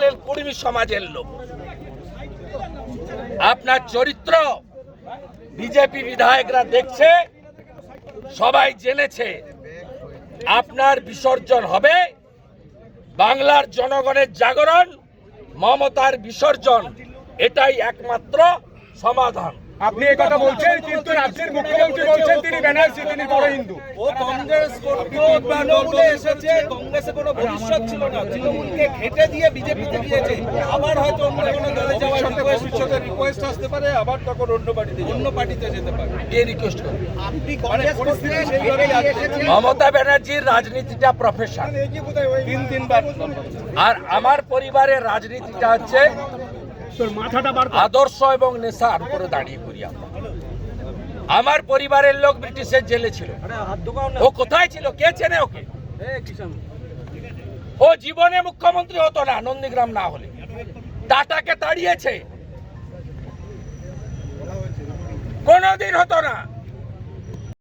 বলেন কুর্মী সমাজের লোক। আপনার চরিত্র বিজেপি বিধায়করা দেখছে, সবাই জেনেছে, আপনার বিসর্জন হবে। বাংলার জনগণের জাগরণ, মমতার বিসর্জন, এটাই একমাত্র সমাধান। আপনি এই কথা বলছেন কিন্তু রাজ্যের মুখ্যমন্ত্রী বলছেন তিনি ব্যানার্জি তিনি বড় হিন্দু। ও কংগ্রেস তৃণমূলে এসেছে কংগ্রেসে কোনো ভবিষ্যৎ ছিল না। তৃণমূলকে ঘেটে দিয়ে বিজেপিতে গিয়েছে আবার হয়তো অন্য কোনো দলে যাওয়ার রিকোয়েস্ট রিকোয়েস্ট আসতে পারে আবার তখন অন্য পার্টিতে অন্য পার্টিতে যেতে পারে। কে রিকোয়েস্ট করবে? আপনি কংগ্রেস পরিস্থিতি মমতা ব্যানার্জির রাজনীতিটা প্রফেশন তিন তিনবার। আর আমার পরিবারের রাজনীতিটা হচ্ছে আদর্শ এবং নেশার উপরে দাঁড়িয়ে করি আমরা। আমার পরিবারের লোক ব্রিটিশের জেলে ছিল। ও কোথায় ছিল? কে চেনে ওকে? ও জীবনে মুখ্যমন্ত্রী হতো না নন্দীগ্রাম না হলে। টাটাকে তাড়িয়েছে। কোনোদিন হতো না।